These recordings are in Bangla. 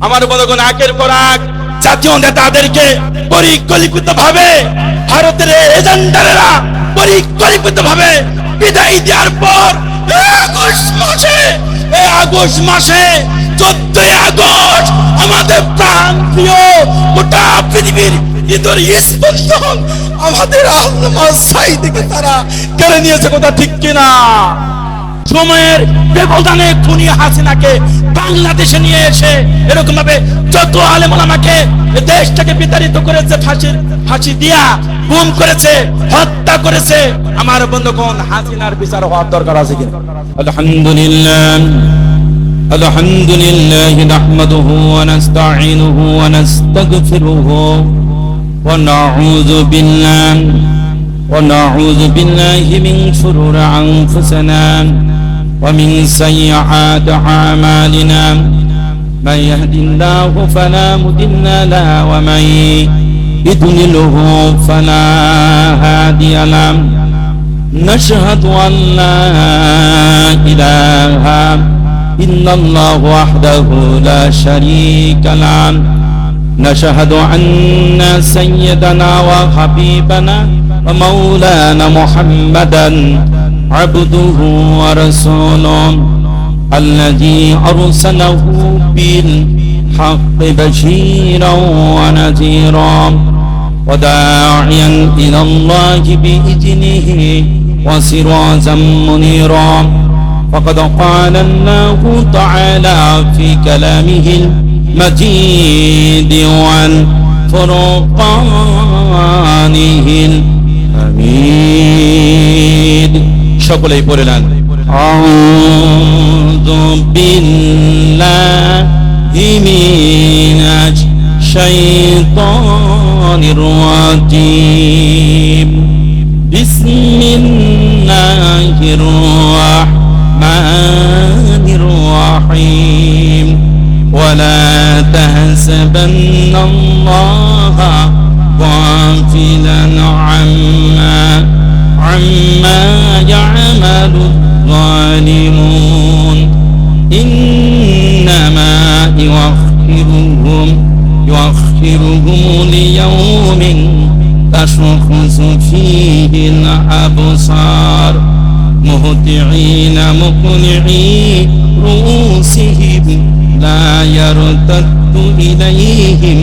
আমার বলগণ একের পর এক জাতীয় নেতাদেরকে পরিকল্পিত ভাবে ভারতের এজেন্ডারেরা পরিকল্পিত ভাবে বিদায় দেওয়ার পর আগস্ট মাসে আগস্ট মাসে চোদ্দই আগস্ট আমাদের প্রাণ প্রিয় গোটা পৃথিবীর আমাদের সাইদিকে তারা কেড়ে নিয়েছে কথা ঠিক কিনা? সময়ের ব্যবধানে খুনি হাসিনাকে বাংলাদেশে নিয়ে এসে এরকম ভাবে যত আলেম আমাকে দেশটাকে বিতাড়িত করেছে ফাঁসির ফাঁসি দিয়া গুম করেছে হত্যা করেছে আমার বন্ধুগণ হাসিনার বিচার হওয়ার দরকার আছে কিনা الحمد لله الحمد لله نحمده ونستعينه ونستغفره ونعوذ بالله ونعوذ بالله من شرور أنفسنا ومن سيئات أعمالنا من يهد الله فلا مضل له ومن يضلله فلا هادي له. نشهد أن لا إله إلا الله وحده لا شريك له. نشهد أن سيدنا وحبيبنا ومولانا محمدا عبده ورسوله الذي أرسله بالحق بشيرا ونذيرا وداعيا إلى الله بإذنه وسراجا منيرا. فقد قال الله تعالى في كلامه المجيد والفرقانه الحميد. সকলেই পড়ে নেন أعوذ بالله من الشيطان الرجيم بسم الله الرحمن الرحيم ولا تحسبن الله غافلا عما عما يعمل الظالمون. إنما يؤخرهم يؤخرهم ليوم تشخص فيه الأبصار. مهطعين مقنعي رؤوسهم لا يرتد إليهم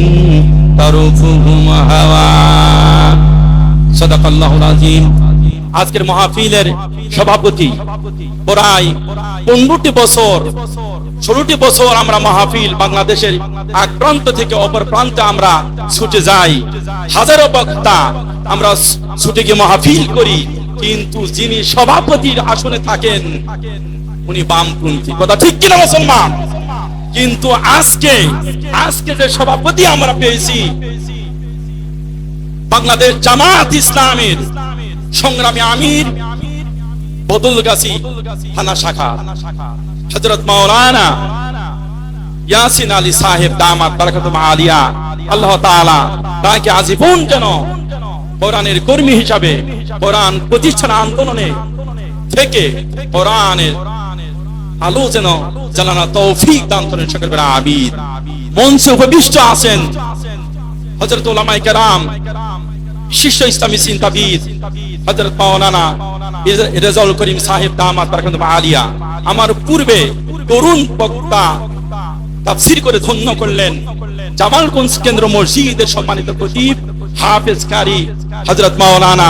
طرفهم هواء আজকের মহাফিলের সভাপতি পনেরোটি বছর, ষোলোটি বছর আমরা মাহফিল বাংলাদেশের এক প্রান্ত থেকে অপর প্রান্তে আমরা ছুটে যাই। হাজারো বক্তা আমরা ছুটে গিয়ে মাহফিল করি, কিন্তু যিনি সভাপতির আসনে থাকেন, উনি বামপন্থী। কথা ঠিক কিনা মুসলমান? কিন্তু আজকে আজকে যে সভাপতি আমরা পেয়েছি বাংলাদেশ জামাত ইসলামের সংগ্রামী আমির বদল গাছি থানা শাখা। হজরত মাওলানা ইয়াসিন আলী সাহেব দামাত বারাকাতুম আলিয়া, আল্লাহ তাআলা তাকে আজীবন যেন কোরআনের কর্মী হিসাবে, কোরআন প্রতিষ্ঠান আন্দোলনে থেকে কোরআনের আলো যেন জানানা তৌফিক দান করেন সকল আবিদ মঞ্চে উপবিষ্ট আছেন হজরত কেরাম ইসলামী চিন্তাবিদ হজরত রেজাউল করিম সাহেব দামাত আলিয়া, আমার পূর্বে তরুণ বক্তা তাফসির করে ধন্য করলেন জামালগঞ্জ কেন্দ্র মসজিদের সম্মানিত খতিব হাফেজ কারি হযরত মাওলানা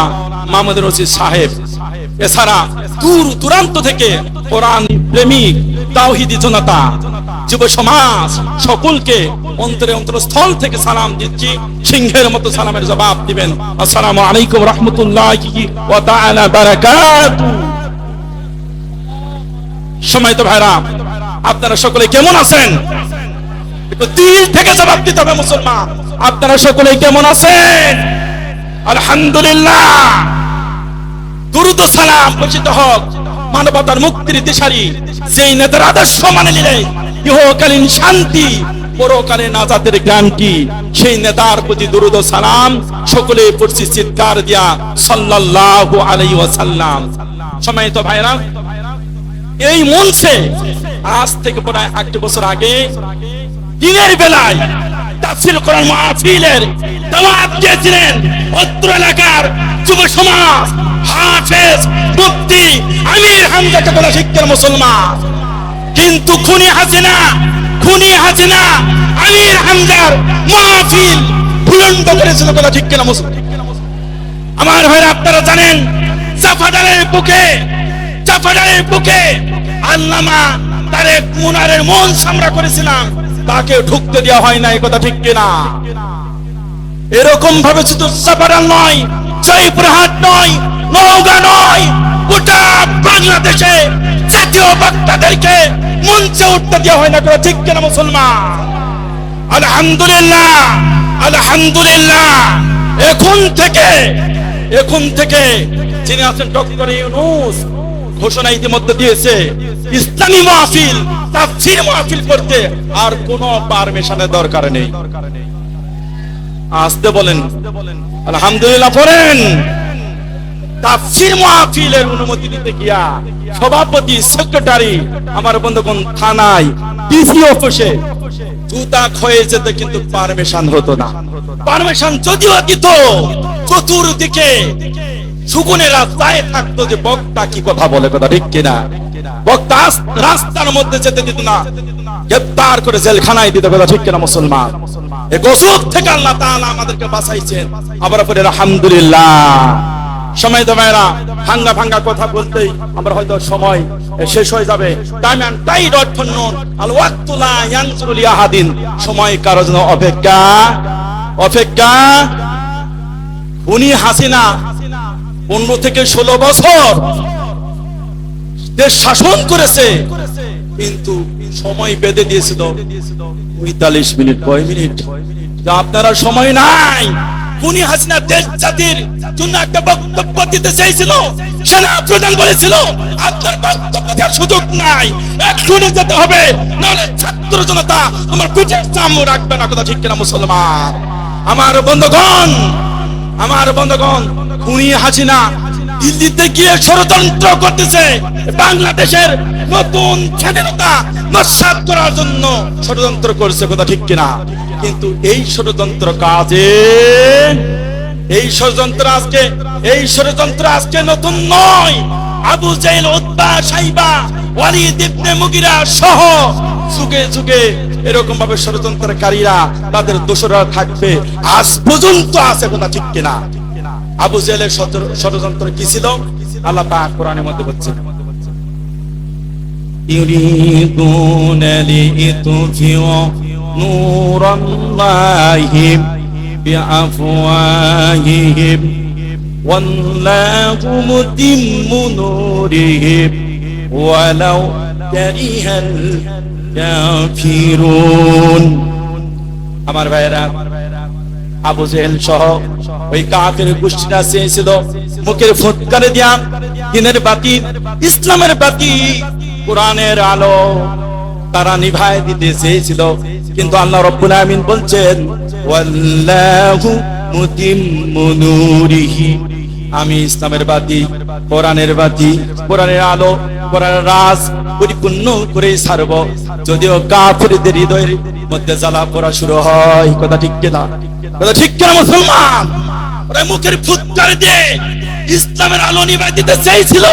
মাহমুদ রশিদ সাহেব। এছাড়া দূর দূরান্ত থেকে কোরআন প্রেমিক, তাওহিদি জনতা, যুব সমাজ সকলকে অন্তরে অন্তরস্থল থেকে সালাম দিচ্ছি। সিংহের মতো সালামের জবাব দিবেন। আসসালামু আলাইকুম রহমতুল্লাহি সময় তো ভাইরা, আপনারা সকলে কেমন আছেন? দিল থেকে জবাব দিতে হবে মুসলমান। আপনারা সকলে কেমন আছেন? আলহামদুলিল্লাহ। দুরুদ সালাম বর্ষিত হোক। মানবতার মুক্তির দিশারি যেই নেতার আদর্শ মানে নিলে, ইহকালীন শান্তি, পরকালে নাজাতের গ্রান্টি সেই নেতার প্রতি দুরুদ সালাম সকলে পড়ছি চিৎকার দিয়া সাল্লাল্লাহু আলাইহি ওয়াসাল্লাম। সময়ত ভাইরা এই মঞ্চে আজ থেকে প্রায় একটি বছর আগে দিনের বেলায় তাফসির কোরআন মাহফিলের দাওয়াত দিয়েছিলেন অত্র এলাকার যুব সমাজ। আমির হামজাকে বলা শিক্ষার মুসলমান। কিন্তু খুনি হাসিনা খুনি হাসিনা, আমির হামজার মাহফিল করেছিল মুসলমান? আমার ভাইরা, আপনারা জানেন জাফাদারের বুকে জাফাদারের বুকে আল্লামা তারেক মুনারের মন সামরা করেছিলাম। তাকে ঢুকতে দেওয়া হয় না এই কথা ঠিক কিনা? এরকম ভাবে শুধু জাফাদার নয় জয়পুরহাট নয়, নওগাঁ নয়, গোটা বাংলাদেশে জাতীয় বক্তাদেরকে মঞ্চে উঠতে দেওয়া হয় না কথা ঠিক কিনা মুসলমান? আলহামদুলিল্লাহ আলহামদুলিল্লাহ। এখন থেকে এখন থেকে যিনি আছেন ডক্টর ইউনুস, ঘোষণা ইতিমধ্যে দিয়েছে, ইসলামী মাহফিল, তাফসীর মাহফিল করতে আর কোনো পারমিশনের দরকার নেই। আসতে বলেন। আলহামদুলিল্লাহ পড়েন। তাফসীর মাহফিলের অনুমতি দিতে গিয়া সভাপতি, সেক্রেটারি, আমার বন্ধুগণ, থানায় ডিসি অফিসে জুতা যেতে কিন্তু পারমিশন হতো না। পারমিশন যদিও দিত, চতুর্দিকে সুগুনের রাস্তায় থাকতো যে বক্তা কি কথা বলে, কথা ঠিক কিনা। বক্তা রাস্তার মধ্যে যেতে দিত না। গ্রেপ্তার করে জেলখানায় দিতে কথা ঠিক কিনা মুসলমান? এ থেকে আল্লাহ আমাদেরকে বাঁচাইছেন। আবার পরে আলহামদুলিল্লাহ। সময় ভাঙ্গা ভাঙ্গা কথা বলতেই আমরা হয়তো সময় শেষ হয়ে যাবে। টাইম টাইড আল ওয়াক্তুলা ইয়ানসুরুল ইয়াহাদিন সময় কারও জন্য অপেক্ষা অপেক্ষা। উনি হাসিনা, পনেরো থেকে ষোলো বছর দেশ শাসন করেছে। কিন্তু সময় বেঁধে দিয়েছিল পঁয়তাল্লিশ মিনিট, কয় মিনিট? আপনারা সময় নাই। হাসিনা দেওয়ার সুযোগ নাই। যেতে হবে ছাত্র জনতা আমার রাখবে না ঠিক মুসলমান? আমার বন্ধুগণ আমার বন্ধুগণ, খুনি হাসিনা দিল্লিতে গিয়ে ষড়যন্ত্র করতেছে বাংলাদেশের নতুন স্বাধীনতা নস্বাত করার জন্য। ষড়যন্ত্র করছে কথা ঠিক কিনা? কিন্তু এই ষড়যন্ত্র কাজে এই ষড়যন্ত্র আজকে, এই ষড়যন্ত্র আজকে নতুন নয়। আবু জাইল উদ্বা সাইবা, ওয়ালিদ ইবনে মুগিরা সহ যুগে যুগে এরকম ভাবে ষড়যন্ত্রকারীরা তাদের দোষরা থাকবে। আজ পর্যন্ত আছে কথা ঠিক কিনা? আবু জেলের ষড়যন্ত্র কি ছিল আল্লাহ পাক কোরআনের মধ্যে বলছে يريدون ليطفئوا نور الله بأفواههم والله متم نوره ولو كره الكافرون আমার ভাইয়েরা আবু জেহেল সহ ওই কাফের গোষ্ঠীরা চেয়েছিল, মুখের ফুৎকারে দিয়া দিনের বাতি ইসলামের বাতি কোরআনের আলো। তারা নিভায় দিতে চেয়েছিল, কিন্তু আল্লাহ রব্বুল আমিন বলছেন, ওয়াল্লাহু মুতিম্মু নূরিহি। আমি ইসলামের বাতি কোরআনের বাতি কোরআনের আলো, কোরআনের রাজ পরিপূর্ণ করে ছাড়ব। যদিও কাফেরদের হৃদয়ের মধ্যে জ্বালা পড়া শুরু হয়, কথা ঠিক কিনা? কথা ঠিক কিনা মুসলমান? ওরা মুখের ফুৎকার দিয়ে ইসলামের আলো নিভাই দিতে চেয়েছিল,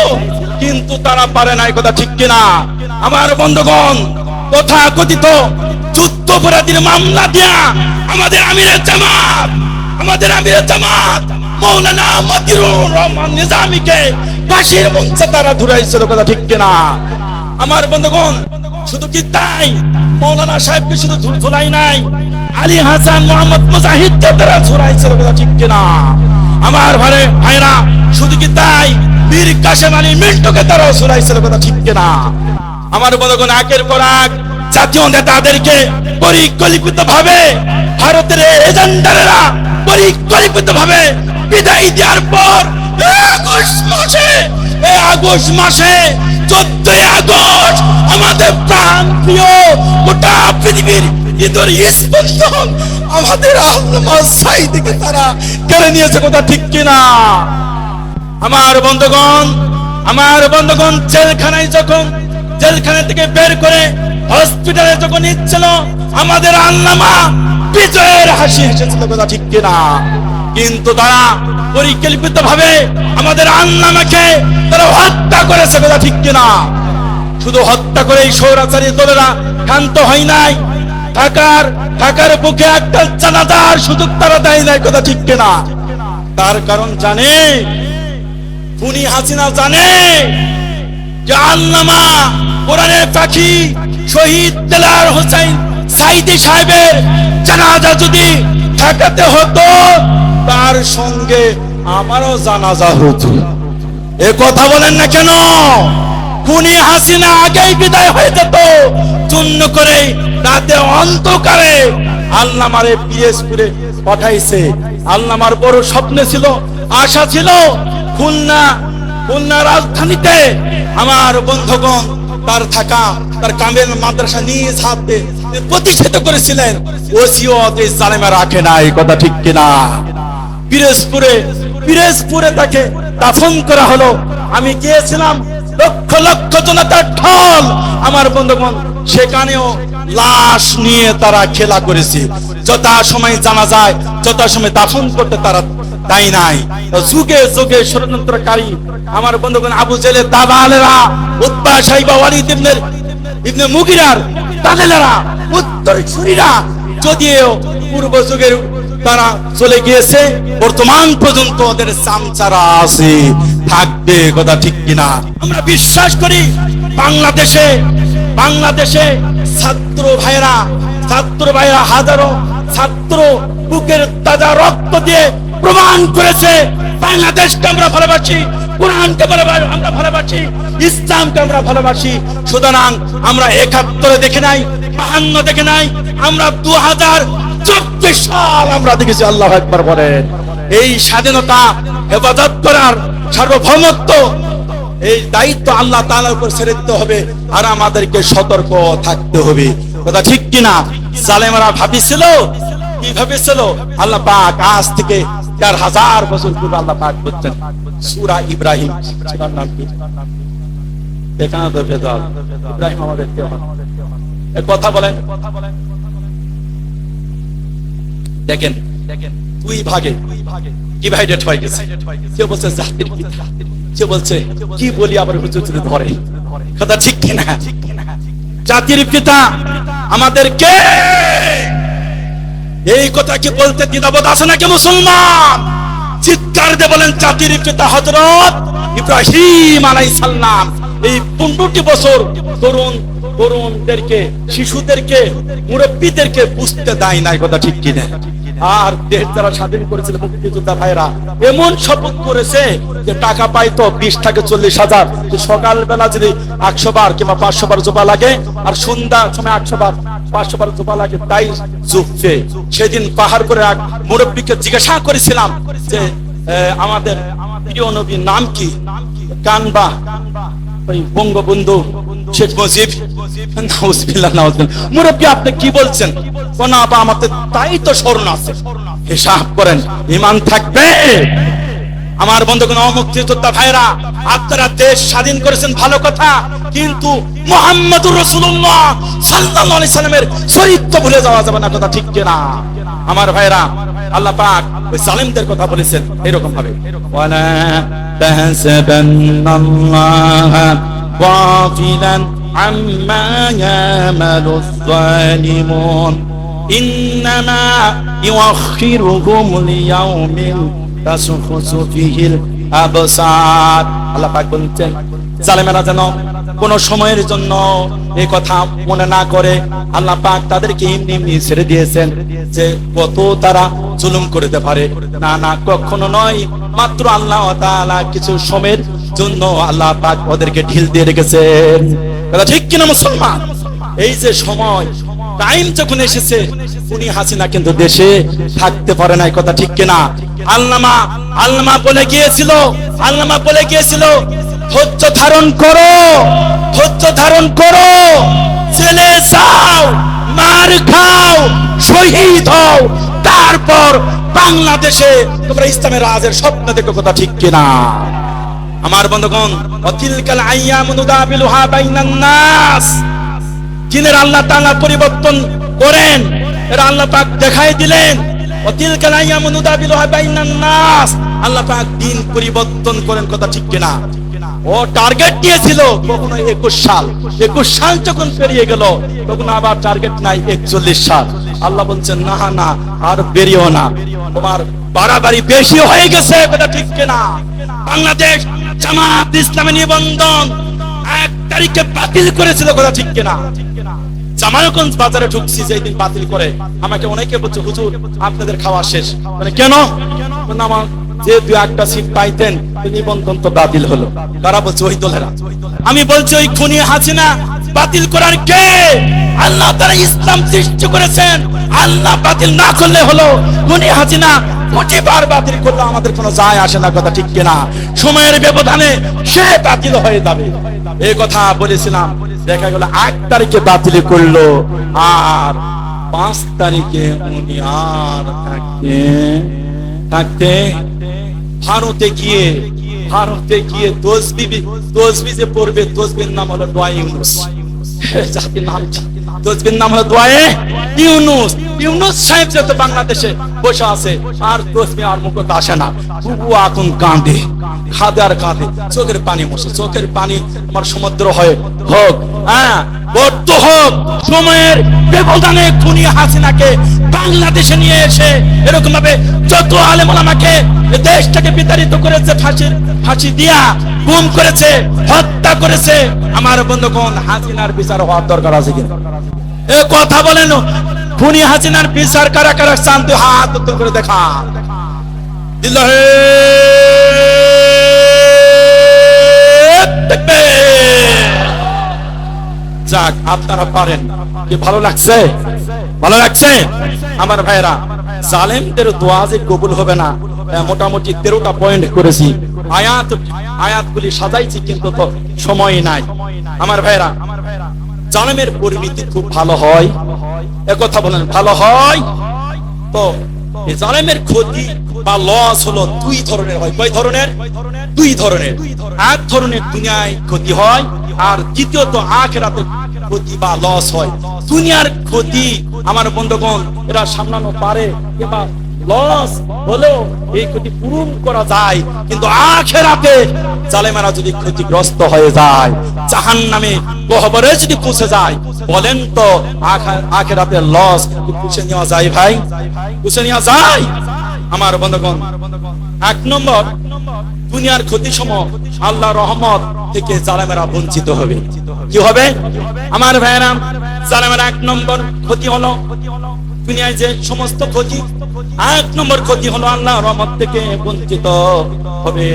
কিন্তু তারা পারে নাই, কথা ঠিক কিনা? আমার বন্ধুগণ তথা কথিত যুদ্ধ অপরাধীর মামলা দিয়া আমাদের আমিরের জামাত, আমাদের আমিরের জামাত মৌলানা মতিউর রহমান নিজামীকে ফাঁসির মঞ্চে তারা ঠিক কিনা? আমার বন্ধুগণ, শুধু কি তাই? মৌলানা সাহেবকে শুধু নাই, আলী হাসান মোহাম্মদ তারা ঠিক কিনা? আমার ভারে, ভাইরা, শুধু কি তাই? বীর কাশেম আলী মিন্টুকে তারা ধুরাইছিল কথা ঠিক কিনা? আমার বন্ধুগণ, একের পর এক জাতীয় নেতাদেরকে পরিকল্পিত ভাবে ভারতের এজেন্ডারেরা পরিকল্পিত ভাবে বিদায় দেওয়ার পর আগস্ট মাসে, এই আগস্ট মাসে চোদ্দই আগস্ট আমাদের প্রাণ প্রিয় গোটা পৃথিবীর ঈদের স্পন্দন আমাদের আল্লামা সাইদিকে তারা কেড়ে নিয়েছে কথা ঠিক কিনা? আমার বন্ধুগণ আমার বন্ধুগণ, জেলখানায় যখন, জেলখানা থেকে বের করে হসপিটালে যখন নিচ্ছিল, আমাদের আল্লামা বিজয়ের হাসি হেসেছিল কথা ঠিক কিনা? কিন্তু তারা পরিকল্পিত ভাবে আমাদের আল্লামাকে তারা হত্যা করেছে, কথা ঠিক কিনা? শুধু হত্যা করে এই সৌরাচারী দলেরা ক্ষান্ত হয় নাই। ঢাকার ঢাকার বুকে একটা জানাজার সুযোগ তারা দেয় নাই, কথা ঠিক কিনা? তার কারণ জানে, খুনি হাসিনা জানে যে আল্লামা কোরআনের পাখি শহীদ দেলার হোসেন সাইদি সাহেবের জানাজা যদি ঢাকাতে হতো তার সঙ্গে আমারও জানাজা হতো। এ কথা বলেন না কেন? খুনি হাসিনা আগেই বিদায় হয়ে যেত। চূন্য করে রাতে অন্ধকারে আল্লামারে পিএসপুরে পাঠাইছে। আল্লামার বড় স্বপ্ন ছিল, আশা ছিল, খুলনা খুলনা রাজধানীতে আমার বন্ধুগণ তার থাকা, তার কামেল মাদ্রাসা নিজ হাতে প্রতিষ্ঠিত করেছিলেন। এই জালেমা রাখে না, এই কথা ঠিক কিনা? পিরোজপুরে পিরোজপুরে তাকে দাফন করা হলো। আমি গিয়েছিলাম লক্ষ লক্ষ জনতার ঢল। আমার বন্ধুগণ, সেখানেও লাশ নিয়ে তারা খেলা করেছে। যথা সময় জানা যায়, যথা সময় দাফন করতে তারা তাই নাই। যুগে যুগে ষড়যন্ত্রকারী আমার বন্ধুগণ, আবু জেলে দাবালেরা উৎপা সাইবা ওয়ালিদ ইবনে ইবনে মুগিরার দালেলেরা, উত্তর ছুরিরা যদিও পূর্ব যুগের তারা চলে গিয়েছে, বর্তমান পর্যন্ত ওদের চামচারা আছে। থাকবে কথা ঠিক কিনা? আমরা বিশ্বাস করি বাংলাদেশে বাংলাদেশে ছাত্র ভাইরা ছাত্র ভাইরা হাজারো ছাত্র বুকের তাজা রক্ত দিয়ে প্রমাণ করেছে, বাংলাদেশকে আমরা ভালোবাসি। কোরআনকে ভালোবাসি, আমরা ভালোবাসি, ইসলামকে আমরা ভালোবাসি। সুতরাং আমরা একাত্তরে দেখে নাই, বাহান্ন দেখে নাই, আমরা দু হাজার চব্বিশ সাল আমরা দেখেছি, আল্লাহ একবার বলেন। এই স্বাধীনতা, হেফাজত করার সার্বভৌমত্ব, এই দায়িত্ব আল্লাহ তাআলার উপর ছেড়ে দিতে হবে আর আমাদেরকে সতর্ক থাকতে হবে। কথা ঠিক কিনা? জালেমারা ভাবিছিল? কি ভাবেছিল? আল্লাহ পাক আজ থেকে চার হাজার বছর পূর্বে আল্লাহ পাক বলছেন, সূরা ইব্রাহিম সূরার নাম কি? এখানে তো ভেজাল। ইব্রাহিম আমাদের কে? এ কথা বলেন। দেখেন দেখেন দুই ভাগে ডিভাইডেড হয়ে গেছে। কেউ বলছে জাতির পিতা কেউ বলছে, কি বলি আবার হুজুর যদি ধরে? কথা ঠিক কিনা? জাতির পিতা আমাদের কে? এই কথা কি বলতে দ্বিধাবোধ আছে নাকি মুসলমান? চিৎকার দিয়ে বলেন জাতির পিতা হজরত ইব্রাহিম আলাইহিস সালাম। এই পনেরোটি বছর তরুণ, তরুণদেরকে, শিশুদেরকে, মুরব্বীদেরকে বুঝতে দেয় না কথা ঠিক কিনা। আর দেশ যারা স্বাধীন করেছিল মুক্তিযোদ্ধা ভাইরা, এমন শপথ করেছে যে টাকা পাইতো বিশ থেকে চল্লিশ হাজার। যে সকালবেলা যদি একশো বার কিংবা পাঁচশো বার জোপা লাগে, আর সন্ধ্যা সময় একশো বার, পাঁচশো বার জোপা লাগে, তাই জুপছে সেদিন পাহাড় করে এক মুরব্বীকে জিজ্ঞাসা করেছিলাম যে আমাদের প্রিয় নবীর নাম কি? কানবা ওই বঙ্গবন্ধু শেখ মুজিব। নাউজবিল্লাহ নাউজবিল্লাহ। মুরব্বী, আপনি কি বলছেন? কোনা আপা আমাদের তাই তো স্মরণ আছে। হিসাব করেন ইমান থাকবে। আমার বন্ধুগণ, অমুক্তিযোদ্ধা ভাইরা আপনারা দেশ স্বাধীন করেছেন, ভালো কথা, কিন্তু মোহাম্মদুর রাসূলুল্লাহ সাল্লাল্লাহু আলাইহি সাল্লামের চরিত্র ভুলে যাওয়া যাবে না, কথা ঠিক কিনা? আমার ভাইরা আল্লাহ পাক ওই জালিমদের কথা বলেছেন, এরকম ভাবে। ওয়ালা তাহসাবান্নাল্লাহা গাফিলান আম্মা ইয়ামালুস সালিমুন ইন্নামা ইউআখিরুহুম লিয়াউমিল জালেমেরা যেন কোন সময়ের জন্য কথা মনে না করে, আল্লাহ পাক তাদেরকে ছেড়ে দিয়েছেন যে কত তারা জুলুম করতে পারে। না না, কখনো নয়, মাত্র আল্লাহ কিছু সময়ের জন্য আল্লাহ পাক ওদেরকে ঢিল দিয়ে রেখেছেন। ঠিক কিনা মুসলমান? এই যে সময়, টাইম যখন এসেছে, উনি হাসিনা কিন্তু দেশে থাকতে পারে না কথা ঠিক কিনা? আল্লামা আল্লামা বলে গিয়েছিল, আল্লামা বলে গিয়েছিল, ধৈর্য ধারণ করো, ধৈর্য ধারণ করো ছেলে যাও, মার খাও, শহীদ হও, তারপর বাংলাদেশে তোমরা ইসলামের রাজের স্বপ্ন দেখো কথা ঠিক কিনা। আমার বন্ধুগণ, অতিলকাল আইয়াম নুদাবিলুহা বাইনান নাস। জিনের আল্লাহ তাআলা পরিবর্তন করেন, এরা আল্লাহ পাক দেখাই দিলেন অতিল কালাইয়ামু নুদাবিলুহা বাইনান নাস। আল্লাহ পাক দিন পরিবর্তন করেন কথা ঠিক কিনা? ও টার্গেট দিয়েছিল কখনো একুশ সাল। একুশ সাল যখন পেরিয়ে গেল, তখন আবার টার্গেট নাই একচল্লিশ সাল। আল্লাহ বলছেন, না না, আর বেরিয়েও না। তোমার বাড়াবাড়ি বেশি হয়ে গেছে, কথা ঠিক কিনা? বাংলাদেশ জামাত ইসলামী নিবন্ধন এক তারিখে বাতিল করেছিল, কথা ঠিক কিনা? জামালগঞ্জ বাজারে ঢুকছি যেই দিন বাতিল করে। আমাকে অনেকে বলছে, হুজুর, আপনাদের খাওয়া শেষ। মানে কেন? আমার যে দু একটা সিট পাইতেন নিবন্ধন তো বাতিল হলো। তারা বলছে? ওই দলেরা। আমি বলছি, ওই খুনি হাসিনা বাতিল করার কে? আল্লাহ তারা ইসলাম সৃষ্টি করেছেন। আল্লাহ বাতিল না করলে হলো খুনি হাসিনা কোটি বার করলে আমাদের কোনো যায় আসে না, কথা ঠিক কিনা? সময়ের ব্যবধানে সে বাতিল হয়ে যাবে। এই কথা বলেছিলাম, দেখা গেল আট তারিখে বাতিল করল, আর পাঁচ তারিখে উনি আর থাকতে থাকতে ভারতে গিয়ে ভারতে গিয়ে তসবি তসবি যে পড়বে তসবির নাম হলো ইউনুস। জাতির নাম তসবির নাম হলো দোয়ায়ে ইউনুস। ইউনুস সাহেব যেহেতু বাংলাদেশে বসে আছে, আর তসবি আর মুখত আসে না। বুবু এখন কাঁদে, খাদে আর কাঁদে, চোখের পানি মশে চোখের পানি আমার সমুদ্র হয় হোক হ্যাঁ বদ্ধ হোক, সময়ের ব্যবধানে খুনি হাসিনাকে বাংলাদেশে নিয়ে এসে এরকম ভাবে যত আলেম ওলামাকে এ দেশটাকে বিতাড়িত করেছে ফাঁসির ফাঁসি দিয়া গুম করেছে, হত্যা করেছে। আমার বন্ধুগণ, হাসিনার বিচার হওয়ার দরকার আছে কিনা? এ কথা বলেন। খুনি হাসিনার বিচার কারা কারা শান্তি হাত উত্তর করে দেখা। যাক, আপনারা পারেন। কি ভালো লাগছে? ভালো লাগছে? আমার ভাইরা জালেমদের দোয়া যে কবুল হবে না মোটামুটি তেরোটা পয়েন্ট করেছি। আয়াত, আয়াতগুলি সাজাইছি কিন্তু তো সময় নাই। আমার ভাইরা জালেমের পরিণতি খুব ভালো হয়। একথা বলেন, ভালো হয়? তো ক্ষতি বা লস হলো দুই ধরনের হয়। কয় ধরনের? দুই ধরনের। এক ধরনের দুনিয়ায় ক্ষতি হয়, আর দ্বিতীয়ত আখেরাতে ক্ষতি বা লস হয়। দুনিয়ার ক্ষতি, আমার বন্ধুগণ, এরা সামলানো পারে লস হলেও এই ক্ষতি পূরণ করা যায়। কিন্তু আখেরাতে জালেমারা যদি ক্ষতিগ্রস্ত হয়ে যায় জাহান নামে গহবরে যদি পৌঁছে যায়, বলেন তো আখেরাতে লস পুষে নেওয়া যায় ভাই? পুষে নেওয়া যায়? আমার বন্ধুগণ, এক নম্বর, দুনিয়ার ক্ষতি সম আল্লাহ রহমত থেকে জালেমেরা বঞ্চিত হবে। কি হবে? আমার ভাইয়েরা, জালেমের এক নম্বর ক্ষতি হলো দুনিয়ায় যে সমস্ত ক্ষতি, এক নম্বর ক্ষতি হলো আল্লাহ রহমত থেকে বঞ্চিত হবে।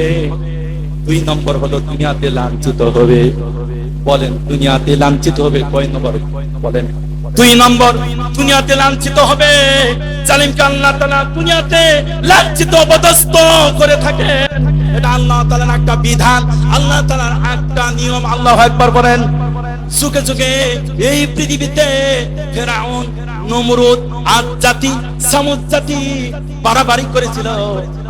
দুই নম্বর হলো দুনিয়াতে লাঞ্ছিত হবে। বলেন, দুনিয়াতে লাঞ্ছিত হবে কয় নম্বর? বলেন। দুই নম্বর, দুনিয়াতে লাঞ্ছিত হবে। জালিমকে আল্লাহ তাআলা দুনিয়াতে লাঞ্ছিত, অপদস্থ করে থাকেন এটা আল্লাহ তাআলার একটা বিধান, আল্লাহ তাআলার একটা নিয়ম। আল্লাহ একবার বলেন, যুগে যুগে এই পৃথিবীতে ফেরাউন নমরুদ আদ জাতি, সামুদ জাতি বাড়াবাড়ি করেছিল।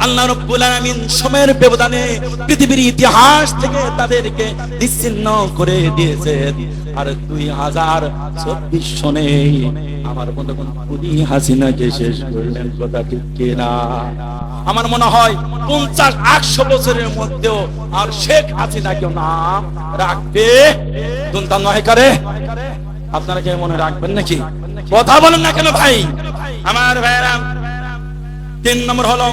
আল্লাহ রব্বুল আলামিন সময়ের ব্যবধানে পৃথিবীর ইতিহাস থেকে তাদেরকে বিচ্ছিন্ন করে দিয়েছে আর দুই হাজার চব্বিশ সনে আমার বন্ধুগণ খুনি হাসিনাকে শেষ করলেন, কথা ঠিক কিনা? আমার মনে হয় পঞ্চাশ, একশো বছরের মধ্যেও আর শেখ হাসিনাকে নাম রাখবে। দুন্তান নয় কারে। আপনারা কে মনে রাখবেন নাকি? কথা বলেন না কেন ভাই? আমার ভাইরা তিন নম্বর হলো,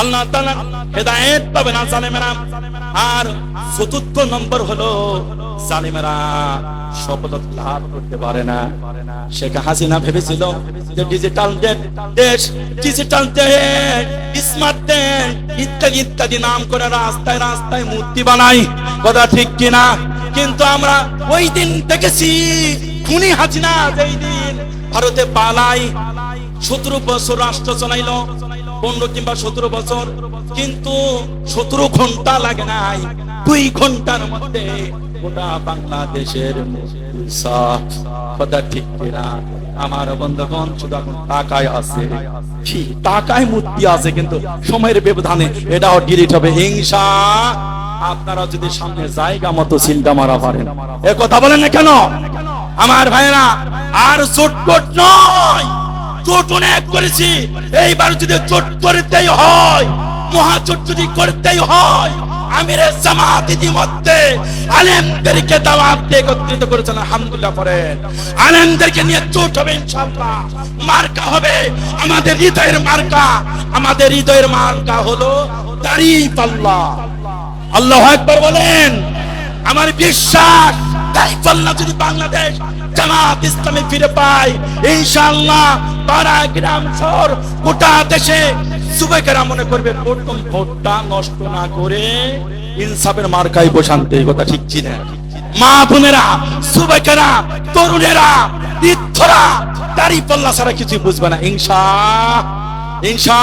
আল্লাহ তাআলা হেদায়েত পাবে না জালেমেরা। আর চতুর্থ নম্বর হলো সফলতা লাভ করতে পারে না। শেখ হাসিনা ভেবেছিল যে ডিজিটাল দেশ ডিজিটাল দেশ স্মার্ট দেশ, ইত্যাদি ইত্যাদি নাম করে রাস্তায় রাস্তায় মূর্তি বানাই কথা ঠিক কিনা? কিন্তু আমরা ওই দিন দেখেছি, খুনি হাসিনা যেই দিন ভারতে পালাই, সতেরো বছর রাষ্ট্র চালাইলো, পনেরো কিংবা সতেরো বছর, কিন্তু সতেরো ঘণ্টা লাগে নাই, দুই ঘণ্টার মধ্যে গোটা বাংলাদেশের ঠিক কিনা? আমার বন্ধুগণ শুধু এখন টাকায় আছে টাকায় মূর্তি আছে, কিন্তু সময়ের ব্যবধানে এটাও ডিলিট হবে। হিংসা আপনারা যদি সামনে জায়গা মতো চিন্তা মারা পারেন। এ কথা বলেন না কেন? আমার ভাইরা আর চটপট নয়। চোট অনেক করেছি। এইবার যদি চোট করতেই হয় মহাচোট যদি করতেই হয় জামাত ইতিমধ্যে আলেমদেরকে দাওয়াত দিয়ে একত্রিত করেছেন, আলহামদুলিল্লাহ পড়েন। আলেমদেরকে নিয়ে চোট হবে ইনশাআল্লাহ। মার্কা হবে আমাদের হৃদয়ের মার্কা। আমাদের হৃদয়ের মার্কা হলো দাড়ি পাল্লা আল্লাহ একবার বলেন, আমার বিশ্বাস, তাই পাল্লা যদি বাংলাদেশ জামাত ইসলামে ফিরে পায়, ইনশাআল্লাহ পাড়া, গ্রাম, শহর, গোটা দেশে যুবকেরা মনে করবে প্রথম ভোটটা নষ্ট না করে ইনসাফের মার্কায় বসান্তে, এই কথা ঠিক ছিল মা বোনেরা, যুবকেরা, তরুণেরা, বৃদ্ধরা, দাড়ি পাল্লা ছাড়া কিছু বুঝবে না ইনশা ইনশা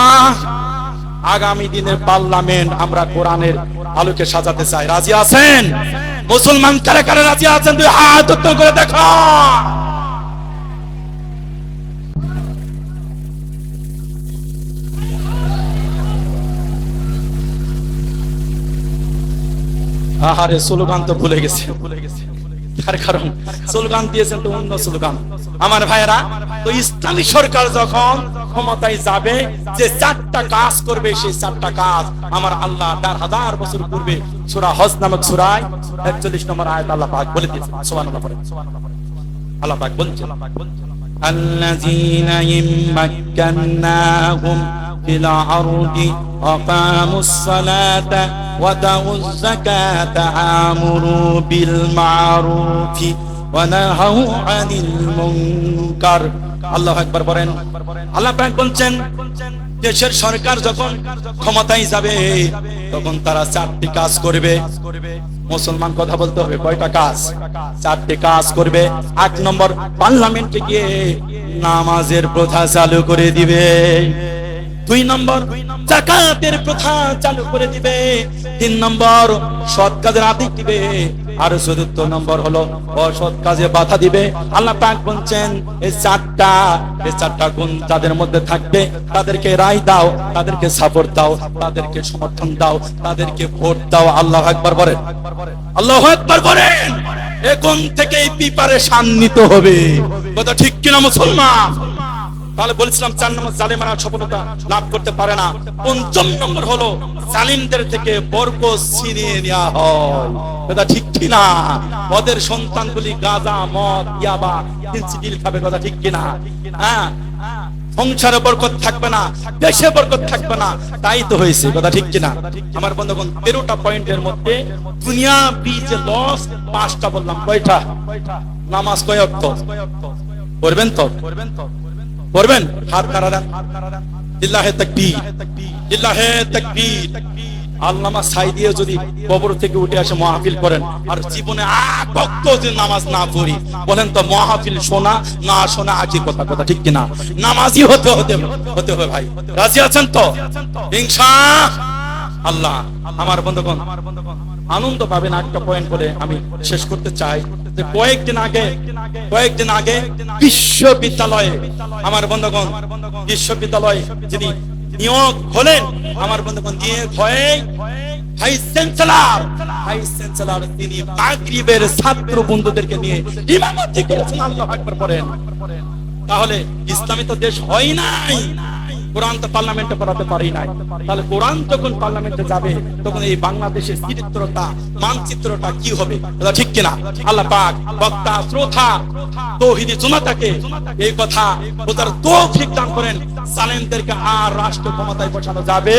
আগামী দিনের পার্লামেন্ট আমরা কোরআনের আলোকে সাজাতে চাই। রাজি আছেন? মুসলমান কারে কারে রাজি আছেন? তুই হাত উত্তর করে দেখো। আহারে, স্লোগান তো ভুলে গেছে ভুলে গেছে। তার কারণ স্লোগান দিয়েছেন তো অন্য স্লোগান আমার ভাইয়েরা তো ইসলামী সরকার যখন ক্ষমতায় যাবে যে চারটা কাজ করবে সেই চারটা কাজ আমার আল্লাহ চার হাজার বছর পূর্বে সুরা হজ নামক সুরায় একচল্লিশ নম্বর আয়াত আল্লাহ পাক বলে দিয়েছেন সুবহানাল্লাহ পড়েন। আল্লাহ পাক বলছেন الذين إن مكناهم في الأرض أقاموا الصلاة وأتوا الزكاة آمروا بالمعروف ونهوا عن المنكر আল্লাহ একবার বলেন আল্লাহ পাক বলছেন দেশের সরকার যখন ক্ষমতায় যাবে তখন তারা চারটি কাজ করবে মুসলমান কথা বলতে হবে কয়টা কাজ চারটি কাজ করবে এক নম্বর পার্লামেন্টে গিয়ে নামাজের প্রথা চালু করে দিবে দুই নম্বর, জাকাতের প্রথা চালু করে দিবে। তিন নম্বর, সৎ কাজের আদিক দিবে। আর চতুর্থ নম্বর হলো অসৎ কাজে বাধা দিবে। আল্লাহ পাক বলছেন, এই চারটা এই চারটা গুণ যাদের মধ্যে থাকবে, তাদেরকে রায় দাও, তাদেরকে সাপোর্ট দাও, তাদেরকে সমর্থন দাও, তাদেরকে ভোট দাও। আল্লাহ একবার বলেন। আল্লাহ একবার বলেন এখন থেকে এই প্রিপারেশন নিতে হবে? কথা ঠিক কিনা মুসলমান? তাহলে বলেছিলাম, চার নম্বর জালেমারা সফলতা লাভ করতে পারে না। পঞ্চম নম্বর হলো, জালিমদের থেকে বর্গ ছিনিয়ে নেওয়া হয়। কথা ঠিক কিনা ওদের সন্তানগুলি গাঁজা, মদ, ইয়াবা ফেন্সিডিল খাবে, কথা ঠিক কিনা হ্যাঁ? সংসারে বরকত থাকবে না, দেশে বরকত থাকবে না, তাই তো হয়েছে, কথা ঠিক কিনা আমার বন্ধুগণ, তেরোটা পয়েন্টের মধ্যে দুনিয়া বীজ লস, পাঁচটা বললাম, কয়টা? নামাজ কয় অর্থ? করবেন তো করবেন তো? করবেন হাত কারা দেন লিল্লাহে তাকবীর লিল্লাহে তাকবীর। আল্লামা সাই দিয়ে যদি কবর থেকে উঠে আসে মাহফিল করেন, আর জীবনে ভক্ত যে নামাজ না পড়ি, বলেন তো মাহফিল শোনা না শোনা আজই কথা কথা ঠিক কিনা? নামাজি হতে হতে হতে হবে ভাই। রাজি আছেন তো? ইনশা আল্লাহ। আমার বন্ধুগণ, আনন্দ পাবেন। একটা পয়েন্ট বলে আমি শেষ করতে চাই। কয়েকদিন আগে কয়েকদিন আগে বিশ্ববিদ্যালয়ে আমার বন্ধুগণ, বিশ্ববিদ্যালয়ে যিনি নিয়োগ হলেন, আমার বন্ধুগণ নিয়োগ হয়ে তাহলে ইসলামী তো দেশ হয় নাই। কোরআন তো পার্লামেন্টে পড়াতে পারি নাই। তাহলে কোরআন যখন পার্লামেন্টে যাবে, তখন এই বাংলাদেশের চরিত্রটা, মানচিত্রটা কি হবে? ঠিক কিনা? আল্লাহ পাক বক্তা, শ্রোতা, তৌহিদি জনতাকে এই কথা বোঝার তৌফিক দান করেন। জালেমদেরকে আর রাষ্ট্র ক্ষমতায় বসানো যাবে?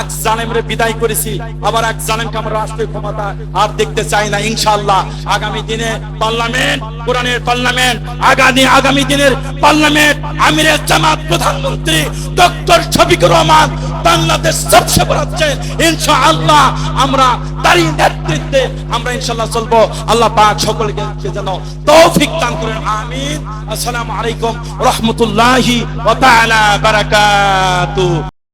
এক জালেমরে বিদায় করেছি, আবার এক জালেমকে আমরা রাষ্ট্রীয় ক্ষমতা আর দেখতে চাই না, ইনশাআল্লাহ। আগামী দিনে পার্লামেন্ট, কোরআনের পার্লামেন্ট, আগামী আগামী দিনের পার্লামেন্ট আমিরের জামাত প্রধানমন্ত্রী ডক্টর শফিকুর রহমান বাংলাদেশ সবচেয়ে বড় হচ্ছে ইনশাআল্লাহ আমরা তারই নেতৃত্বে আমরা ইনশাআল্লাহ চলবো। আল্লাহ পাক সকলকে যেন তৌফিক দান করেন। আমিন। আসসালামু আলাইকুম। রাহমাতুল্লাহি ওয়া তাআলা বারাকাতু।